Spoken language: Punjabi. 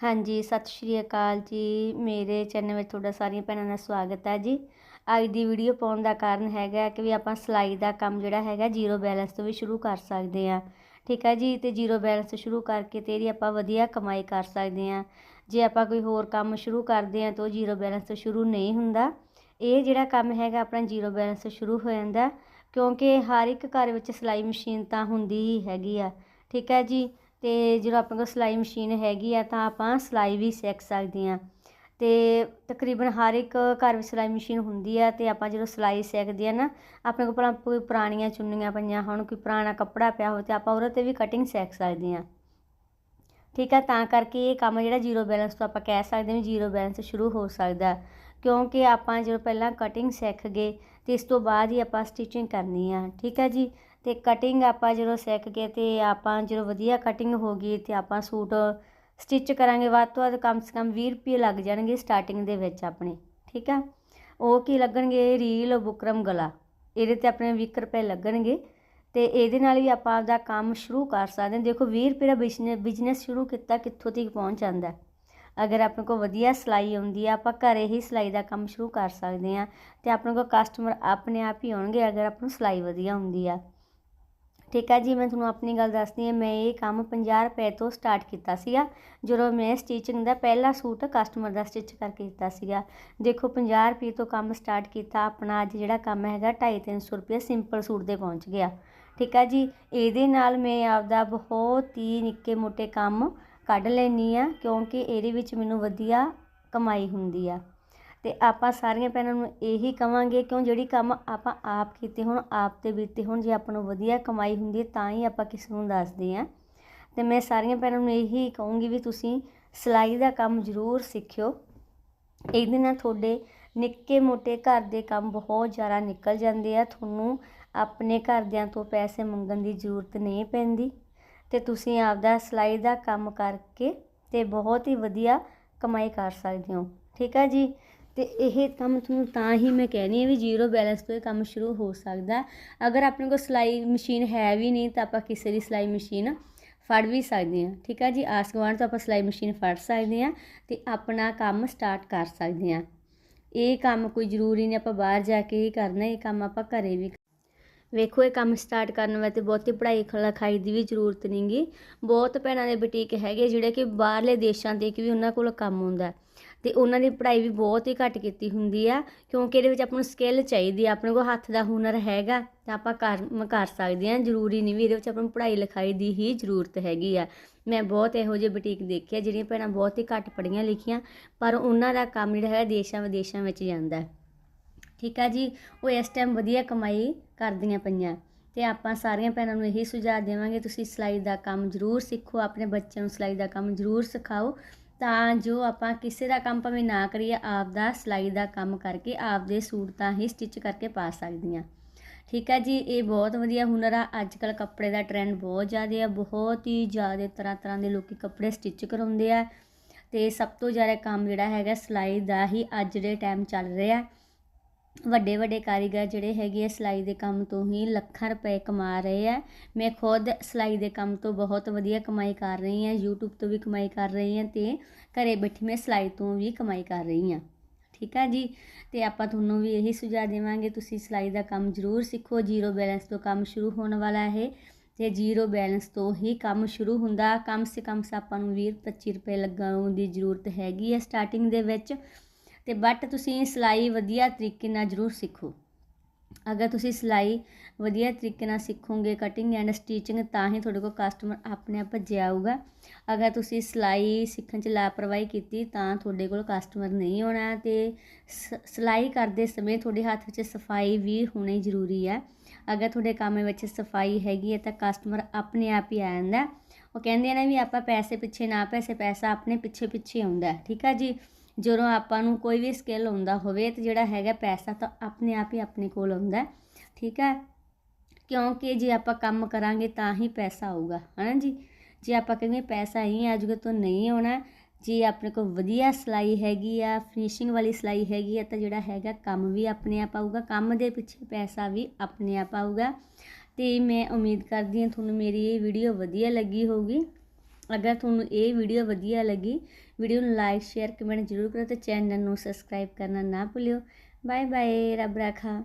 ਹਾਂਜੀ, ਸਤਿ ਸ਼੍ਰੀ ਅਕਾਲ ਜੀ। ਮੇਰੇ ਚੈਨਲ ਵਿੱਚ ਤੁਹਾਡਾ ਸਾਰੀਆਂ ਭੈਣਾਂ ਦਾ ਸਵਾਗਤ ਹੈ ਜੀ। ਅੱਜ ਦੀ ਵੀਡੀਓ ਪਾਉਣ ਦਾ ਕਾਰਨ ਹੈਗਾ ਕਿ ਵੀ ਆਪਾਂ ਸਿਲਾਈ ਦਾ ਕੰਮ ਜਿਹੜਾ ਹੈਗਾ, ਜ਼ੀਰੋ ਬੈਲੈਂਸ ਤੋਂ ਵੀ ਸ਼ੁਰੂ ਕਰ ਸਕਦੇ ਆ ਠੀਕ ਹੈ ਜੀ? ਤੇ ਜ਼ੀਰੋ ਬੈਲੈਂਸ ਤੋਂ ਸ਼ੁਰੂ ਕਰਕੇ ਤੇ ਇਹਦੀ ਆਪਾਂ ਵਧੀਆ ਕਮਾਈ ਕਰ ਸਕਦੇ ਆ ਜੇ ਆਪਾਂ ਕੋਈ ਹੋਰ ਕੰਮ ਸ਼ੁਰੂ ਕਰਦੇ ਆ ਤਾਂ ਉਹ ਜ਼ੀਰੋ ਬੈਲੈਂਸ ਤੋਂ ਸ਼ੁਰੂ ਨਹੀਂ ਹੁੰਦਾ। ਇਹ ਜਿਹੜਾ ਕੰਮ ਹੈਗਾ ਆਪਣਾ ਜ਼ੀਰੋ ਬੈਲੈਂਸ ਤੋਂ ਸ਼ੁਰੂ ਹੋ ਜਾਂਦਾ, ਕਿਉਂਕਿ ਹਰ ਇੱਕ ਘਰ ਵਿੱਚ ਸਿਲਾਈ ਮਸ਼ੀਨ ਤਾਂ ਹੁੰਦੀ ਹੀ ਹੈਗੀ ਆ। ਠੀਕ ਹੈ ਜੀ? ਅਤੇ ਜਦੋਂ ਆਪਣੇ ਕੋਲ ਸਿਲਾਈ ਮਸ਼ੀਨ ਹੈਗੀ ਆ ਤਾਂ ਆਪਾਂ ਸਿਲਾਈ ਵੀ ਸਿੱਖ ਸਕਦੇ ਹਾਂ। ਅਤੇ ਤਕਰੀਬਨ ਹਰ ਇੱਕ ਘਰ ਵਿੱਚ ਸਿਲਾਈ ਮਸ਼ੀਨ ਹੁੰਦੀ ਆ ਅਤੇ ਆਪਾਂ ਜਦੋਂ ਸਿਲਾਈ ਸਿੱਖਦੇ ਆ ਨਾ, ਆਪਣੇ ਕੋਲ ਭਲਾ ਕੋਈ ਪੁਰਾਣੀਆਂ ਚੁੰਨੀਆਂ ਪਈਆਂ ਹੁਣ, ਕੋਈ ਪੁਰਾਣਾ ਕੱਪੜਾ ਪਿਆ ਹੋਵੇ ਤਾਂ ਆਪਾਂ ਉਹਦੇ ਤੇ ਵੀ ਕਟਿੰਗ ਸਿੱਖ ਸਕਦੇ ਹਾਂ। ਠੀਕ ਆ, ਤਾਂ ਕਰਕੇ ਇਹ ਕੰਮ ਜਿਹੜਾ ਜ਼ੀਰੋ ਬੈਲੈਂਸ ਤੋਂ ਆਪਾਂ ਕਹਿ ਸਕਦੇ ਹਾਂ ਜ਼ੀਰੋ ਬੈਲੈਂਸ ਸ਼ੁਰੂ ਹੋ ਸਕਦਾ। ਕਿਉਂਕਿ ਆਪਾਂ ਜਦੋਂ ਪਹਿਲਾਂ ਕਟਿੰਗ ਸਿੱਖ ਗਏ ਤੇ ਇਸ ਤੋਂ ਬਾਅਦ ਹੀ ਆਪਾਂ ਸਟਿਚਿੰਗ ਕਰਨੀ ਆ। ਠੀਕ ਹੈ ਜੀ? ਤੇ ਕਟਿੰਗ ਆਪਾਂ ਜਦੋਂ ਸਿੱਖ ਕੇ ਤੇ ਆਪਾਂ ਜਦੋਂ ਵਧੀਆ ਕਟਿੰਗ ਹੋ ਗਈ ਤੇ ਆਪਾਂ ਸੂਟ ਸਟਿਚ ਕਰਾਂਗੇ, ਵੱਧ ਤੋਂ ਵੱਧ ਕਮ ਸੇ ਕਮ 20 ਰੁਪਏ ਲੱਗ ਜਾਣਗੇ ਸਟਾਰਟਿੰਗ ਦੇ ਵਿੱਚ ਆਪਣੇ, ਠੀਕ ਆ? ਉਹ ਕੀ ਲੱਗਣਗੇ? ਰੀਲ ਬੁਕਰਮ ਗਲਾ, ਇਹਦੇ ਤੇ ਆਪਣੇ 20 ਰੁਪਏ ਲੱਗਣਗੇ ਤੇ ਇਹਦੇ ਨਾਲ ਵੀ ਆਪਾਂ ਆਪਦਾ ਕੰਮ ਸ਼ੁਰੂ ਕਰ ਸਕਦੇ ਹਾਂ। ਦੇਖੋ 20 ਰੁਪਏ ਦਾ ਬਿਜ਼ਨਸ ਸ਼ੁਰੂ ਕੀਤਾ ਕਿੱਥੋਂ ਤੱਕ ਪਹੁੰਚ ਜਾਂਦਾ। ਅਗਰ ਆਪਣੇ ਕੋਲ ਵਧੀਆ ਸਿਲਾਈ ਆਉਂਦੀ ਆ, ਆਪਾਂ ਘਰੇ ਹੀ ਸਿਲਾਈ ਦਾ ਕੰਮ ਸ਼ੁਰੂ ਕਰ ਸਕਦੇ ਆ ਤੇ ਆਪਣੇ ਕੋਲ ਕਸਟਮਰ ਆਪਣੇ ਆਪ ਹੀ ਆਉਣਗੇ ਅਗਰ ਆਪਾਂ ਨੂੰ ਸਿਲਾਈ ਵਧੀਆ ਹੁੰਦੀ ਆ। ਠੀਕ ਆ ਜੀ, ਮੈਂ ਤੁਹਾਨੂੰ ਆਪਣੀ ਗੱਲ ਦੱਸਦੀ ਹਾਂ। ਮੈਂ ਇਹ ਕੰਮ 50 ਰੁਪਏ ਤੋਂ ਸਟਾਰਟ ਕੀਤਾ ਸੀਗਾ, ਜਦੋਂ ਮੈਂ ਸਟਿਚਿੰਗ ਦਾ ਪਹਿਲਾ ਸੂਟ ਕਸਟਮਰ ਦਾ ਸਟਿਚ ਕਰਕੇ ਦਿੱਤਾ ਸੀਗਾ। ਦੇਖੋ 50 ਰੁਪਏ ਤੋਂ ਕੰਮ ਸਟਾਰਟ ਕੀਤਾ, ਆਪਣਾ ਅੱਜ ਜਿਹੜਾ ਕੰਮ ਹੈਗਾ 250 300 ਰੁਪਏ ਸਿੰਪਲ ਸੂਟ ਦੇ ਪਹੁੰਚ ਗਿਆ। ਠੀਕ ਆ ਜੀ, ਇਹਦੇ ਨਾਲ ਮੈਂ ਆਪਦਾ ਬਹੁਤ ਹੀ ਨਿੱਕੇ ਮੋਟੇ ਕੰਮ ਕੱਢ ਲੈਣੀ ਆ ਕਿਉਂਕਿ ਇਹਦੇ ਵਿੱਚ ਮੈਨੂੰ ਵਧੀਆ ਕਮਾਈ ਹੁੰਦੀ ਆ। ਤੇ ਆਪਾਂ ਸਾਰੀਆਂ ਭੈਣਾਂ ਨੂੰ ਇਹੀ ਕਵਾਂਗੇ, ਕਿਉਂ ਜਿਹੜੀ ਕੰਮ ਆਪਾਂ ਆਪ ਕੀਤੇ ਹੁਣ, ਆਪ ਤੇ ਬੀਤੇ ਹੁਣ, ਜੇ ਆਪਾਂ ਨੂੰ ਵਧੀਆ ਕਮਾਈ ਹੁੰਦੀ ਹੈ ਤਾਂ ਹੀ ਆਪਾਂ ਕਿਸ ਨੂੰ ਦੱਸਦੇ ਆ ਤੇ ਮੈਂ ਸਾਰੀਆਂ ਭੈਣਾਂ ਨੂੰ ਇਹੀ ਕਹੂੰਗੀ ਵੀ ਤੁਸੀਂ ਸਿਲਾਈ ਦਾ ਕੰਮ ਜ਼ਰੂਰ ਸਿੱਖਿਓ। ਇਹਦੇ ਨਾਲ ਤੁਹਾਡੇ ਨਿੱਕੇ ਮੋਟੇ ਘਰ ਦੇ ਕੰਮ ਬਹੁਤ ਜ਼ਿਆਦਾ ਨਿਕਲ ਜਾਂਦੇ ਆ, ਤੁਹਾਨੂੰ ਆਪਣੇ ਘਰਦਿਆਂ ਤੋਂ ਪੈਸੇ ਮੰਗਣ ਦੀ ਜ਼ਰੂਰਤ ਨਹੀਂ ਪੈਂਦੀ। ਤੇ ਤੁਸੀਂ ਆਪਦਾ ਸਿਲਾਈ ਦਾ ਕੰਮ ਕਰਕੇ ਤੇ ਬਹੁਤ ਹੀ ਵਧੀਆ ਕਮਾਈ ਕਰ ਸਕਦੇ ਹੋ। ਠੀਕ ਆ ਜੀ? ਤੇ ਇਹ ਕੰਮ ਤੁਹਾਨੂੰ ਤਾਂ ਹੀ ਮੈਂ ਕਹਿੰਦੀ ਹਾਂ ਵੀ ਜ਼ੀਰੋ ਬੈਲੈਂਸ ਤੋਂ ਇਹ ਕੰਮ ਸ਼ੁਰੂ ਹੋ ਸਕਦਾ ਅਗਰ ਆਪਣੇ ਕੋਲ ਸਿਲਾਈ ਮਸ਼ੀਨ ਹੈ ਵੀ ਨਹੀਂ ਤਾਂ ਆਪਾਂ ਕਿਸੇ ਦੀ ਸਿਲਾਈ ਮਸ਼ੀਨ ਫੜ ਵੀ ਸਕਦੇ ਹਾਂ। ਠੀਕ ਆ ਜੀ, ਆਸ ਗੁਆਂਢ ਤੋਂ ਆਪਾਂ ਸਿਲਾਈ ਮਸ਼ੀਨ ਫੜ ਸਕਦੇ ਹਾਂ ਤੇ ਆਪਣਾ ਕੰਮ ਸਟਾਰਟ ਕਰ ਸਕਦੇ ਹਾਂ। ਇਹ ਕੰਮ ਕੋਈ ਜ਼ਰੂਰੀ ਨਹੀਂ, ਆਪਾਂ ਬਾਹਰ ਜਾ ਕੇ ਹੀ ਕਰਨਾ, ਇਹ ਕੰਮ ਆਪਾਂ ਘਰੇ ਵੀ ਵੇਖੋ, ਇਹ ਕੰਮ ਸਟਾਰਟ ਕਰਨ ਵਾਸਤੇ ਬਹੁਤੀ ਪੜ੍ਹਾਈ ਲਿਖਾਈ ਦੀ ਵੀ ਜ਼ਰੂਰਤ ਨਹੀਂਗੀ ਬਹੁਤ ਭੈਣਾਂ ਦੇ ਬੁਟੀਕ ਹੈਗੇ ਜਿਹੜੇ ਕਿ ਬਾਹਰਲੇ ਦੇਸ਼ਾਂ ਦੇ ਕਿ ਵੀ ਉਹਨਾਂ ਕੋਲ ਕੰਮ ਹੁੰਦਾ ਤੇ ਉਹਨਾਂ ਦੀ ਪੜ੍ਹਾਈ ਵੀ ਬਹੁਤ ਹੀ ਘੱਟ ਕੀਤੀ ਹੁੰਦੀ ਆ, ਕਿਉਂਕਿ ਇਹਦੇ ਵਿੱਚ ਆਪਾਂ ਨੂੰ ਸਕਿੱਲ ਚਾਹੀਦੀ ਆ, ਆਪਣੇ ਕੋਲ ਹੱਥ ਦਾ ਹੁਨਰ ਹੈਗਾ ਤਾਂ ਆਪਾਂ ਕਰ ਕਰ ਸਕਦੇ ਹਾਂ ਜ਼ਰੂਰੀ ਨਹੀਂ ਵੀ ਇਹਦੇ ਵਿੱਚ ਆਪਾਂ ਨੂੰ ਪੜ੍ਹਾਈ ਲਿਖਾਈ ਦੀ ਹੀ ਜ਼ਰੂਰਤ ਹੈਗੀ ਆ। ਮੈਂ ਬਹੁਤ ਇਹੋ ਜਿਹੇ ਬੁਟੀਕ ਦੇਖਿਆ ਜਿਹੜੀਆਂ ਭੈਣਾਂ ਬਹੁਤ ਹੀ ਘੱਟ ਪੜ੍ਹੀਆਂ ਲਿਖੀਆਂ, ਪਰ ਉਹਨਾਂ ਦਾ ਕੰਮ ਜਿਹੜਾ ਹੈ ਦੇਸ਼ਾਂ ਵਿਦੇਸ਼ਾਂ ਵਿੱਚ ਜਾਂਦਾ। ਠੀਕ ਆ ਜੀ, ਉਹ ਇਸ ਟਾਈਮ ਵਧੀਆ ਕਮਾਈ ਕਰਦੀਆਂ ਪਈਆਂ। ਤੇ ਆਪਾਂ ਸਾਰੀਆਂ ਭੈਣਾਂ ਨੂੰ ਇਹੀ ਸੁਝਾਅ ਦੇਵਾਂਗੇ, ਤੁਸੀਂ ਸਿਲਾਈ ਦਾ ਕੰਮ ਜ਼ਰੂਰ ਸਿੱਖੋ, ਆਪਣੇ ਬੱਚਿਆਂ ਨੂੰ ਸਿਲਾਈ ਦਾ ਕੰਮ ਜ਼ਰੂਰ ਸਿਖਾਓ। ਤਾਂ ਜੋ ਆਪਾਂ ਕਿਸੇ ਦਾ ਕੰਮ ਭਾਵੇਂ ਨਾ ਕਰੀਏ ਆਪ ਦਾ ਸਿਲਾਈ ਦਾ ਕੰਮ ਕਰਕੇ ਆਪ ਦੇ ਸੂਟ ਤਾਂ ਹੀ ਸਟਿਚ ਕਰਕੇ ਪਾ ਸਕਦੀਆਂ। ਠੀਕ ਹੈ ਜੀ, ਇਹ ਬਹੁਤ ਵਧੀਆ ਹੁਨਰ ਆ। ਅੱਜ ਕੱਲ ਕੱਪੜੇ ਦਾ ਟ੍ਰੈਂਡ ਬਹੁਤ ਜ਼ਿਆਦਾ ਆ, ਬਹੁਤ ਹੀ ਜ਼ਿਆਦਾ ਤਰ੍ਹਾਂ ਤਰ੍ਹਾਂ ਦੇ ਲੋਕੀ ਕੱਪੜੇ ਸਟਿਚ ਕਰਾਉਂਦੇ ਆ। ਤੇ ਸਭ ਤੋਂ ਜ਼ਿਆਦਾ ਕੰਮ ਜਿਹੜਾ ਹੈਗਾ ਸਿਲਾਈ ਦਾ ਹੀ ਅੱਜ ਦੇ ਟਾਈਮ ਚੱਲ ਰਿਹਾ। ਵੱਡੇ ਵੱਡੇ ਕਾਰੀਗਰ ਜਿਹੜੇ ਹੈਗੇ ਆ ਸਿਲਾਈ ਦੇ ਕੰਮ ਤੋਂ ਹੀ ਲੱਖਾਂ ਰੁਪਏ ਕਮਾ ਰਹੇ ਆ। ਮੈਂ ਖੁਦ ਸਿਲਾਈ ਦੇ ਕੰਮ ਤੋਂ ਬਹੁਤ ਵਧੀਆ ਕਮਾਈ ਕਰ ਰਹੀ ਹਾਂ, YouTube ਤੋਂ ਵੀ ਕਮਾਈ ਕਰ ਰਹੀ ਹਾਂ ਤੇ ਘਰੇ ਬੈਠੀ ਮੈਂ ਸਿਲਾਈ ਤੋਂ ਵੀ ਕਮਾਈ ਕਰ ਰਹੀ ਹਾਂ। ਠੀਕ ਆ ਜੀ? ਤੇ ਆਪਾਂ ਤੁਹਾਨੂੰ ਵੀ ਇਹੀ ਸੁਝਾਅ ਦੇਵਾਂਗੇ, ਤੁਸੀਂ ਸਿਲਾਈ ਦਾ ਕੰਮ ਜ਼ਰੂਰ ਸਿੱਖੋ, ਜ਼ੀਰੋ ਬੈਲੈਂਸ ਤੋਂ ਕੰਮ ਸ਼ੁਰੂ ਹੋਣ ਵਾਲਾ ਹੈ ਤੇ ਜ਼ੀਰੋ ਬੈਲੈਂਸ ਤੋਂ ਹੀ ਕੰਮ ਸ਼ੁਰੂ ਹੁੰਦਾ, ਕਮ ਸੇ ਕਮ ਆਪਾਂ ਨੂੰ 20 25 ਰੁਪਏ ਲਗਾਉਣ ਦੀ ਜ਼ਰੂਰਤ ਹੈਗੀ ਹੈ ਸਟਾਰਟਿੰਗ ਦੇ ਵਿੱਚ। ਤੇ ਬਟ ਤੁਸੀਂ ਸਿਲਾਈ ਵਧੀਆ ਤਰੀਕੇ ਨਾਲ ਜ਼ਰੂਰ ਸਿੱਖੋ। ਅਗਰ ਤੁਸੀਂ ਸਿਲਾਈ ਵਧੀਆ ਤਰੀਕੇ ਨਾਲ ਸਿੱਖੋਗੇ ਕਟਿੰਗ ਐਂਡ ਸਟਿਚਿੰਗ ਤਾਂ ਹੀ ਤੁਹਾਡੇ ਕੋਲ ਕਸਟਮਰ ਆਪਣੇ ਆਪ ਭੱਜਿਆ ਆਊਗਾ। ਅਗਰ ਤੁਸੀਂ ਸਿਲਾਈ ਸਿੱਖਣ 'ਚ ਲਾਪਰਵਾਹੀ ਕੀਤੀ, ਤਾਂ ਤੁਹਾਡੇ ਕੋਲ ਕਸਟਮਰ ਨਹੀਂ ਆਉਣਾ ਤੇ ਸਿਲਾਈ ਕਰਦੇ ਸਮੇਂ ਤੁਹਾਡੇ ਹੱਥ ਵਿੱਚ ਸਫ਼ਾਈ ਵੀ ਹੋਣੀ ਜ਼ਰੂਰੀ ਹੈ। ਅਗਰ ਤੁਹਾਡੇ ਕੰਮ ਵਿੱਚ ਸਫ਼ਾਈ ਹੈਗੀ ਹੈ ਤਾਂ ਕਸਟਮਰ ਆਪਣੇ ਆਪ ਹੀ ਆ ਜਾਂਦਾ। ਉਹ ਕਹਿੰਦੇ ਨੇ ਵੀ ਆਪਾਂ ਪੈਸੇ ਪਿੱਛੇ ਨਾ ਪੈਸੇ ਪੈਸਾ ਆਪਣੇ ਪਿੱਛੇ ਪਿੱਛੇ ਆਉਂਦਾ ਠੀਕ ਹੈ ਜੀ? ਜਦੋਂ ਆਪਾਂ ਨੂੰ ਕੋਈ ਵੀ ਸਕਿੱਲ ਆਉਂਦਾ ਹੋਵੇ ਤੇ ਜਿਹੜਾ ਹੈਗਾ ਪੈਸਾ ਤਾਂ ਆਪਣੇ ਆਪ ਹੀ ਆਪਣੇ ਕੋਲ ਆਉਂਦਾ ਠੀਕ ਹੈ? ਕਿਉਂਕਿ ਜੇ ਆਪਾਂ ਕੰਮ ਕਰਾਂਗੇ ਤਾਂ ਹੀ ਪੈਸਾ ਆਊਗਾ, ਹਨਾ ਜੀ? ਜੇ ਆਪਾਂ ਕਹਿੰਦੇ ਪੈਸਾ ਹੀ ਆਜੂਗਾ ਤਾਂ ਨਹੀਂ ਆਉਣਾ, ਜੇ ਆਪਣੇ ਕੋਲ ਵਧੀਆ ਸਿਲਾਈ ਹੈਗੀ ਆ ਫਿਨਿਸ਼ਿੰਗ ਵਾਲੀ ਸਿਲਾਈ ਹੈਗੀ ਆ, ਤਾਂ ਜਿਹੜਾ ਹੈਗਾ ਕੰਮ ਵੀ ਆਪਣੇ ਆਪ ਆਊਗਾ, ਕੰਮ ਦੇ ਪਿੱਛੇ ਪੈਸਾ ਵੀ ਆਪਣੇ ਆਪ ਆਊਗਾ। ਤੇ ਮੈਂ ਉਮੀਦ ਕਰਦੀ ਹਾਂ ਤੁਹਾਨੂੰ ਮੇਰੀ ਇਹ ਵੀਡੀਓ ਵਧੀਆ ਲੱਗੀ ਹੋਊਗੀ। ਅਗਰ ਤੁਹਾਨੂੰ ਇਹ ਵੀਡੀਓ ਵਧੀਆ ਲੱਗੀ ਵੀਡੀਓ ਨੂੰ ਲਾਈਕ ਸ਼ੇਅਰ ਕਮੈਂਟ ਜ਼ਰੂਰ ਕਰੋ ਤੇ ਚੈਨਲ ਨੂੰ ਸਬਸਕ੍ਰਾਈਬ ਕਰਨਾ ਨਾ ਭੁੱਲਿਓ। ਬਾਏ ਬਾਏ ਰੱਬ ਰਾਖਾ।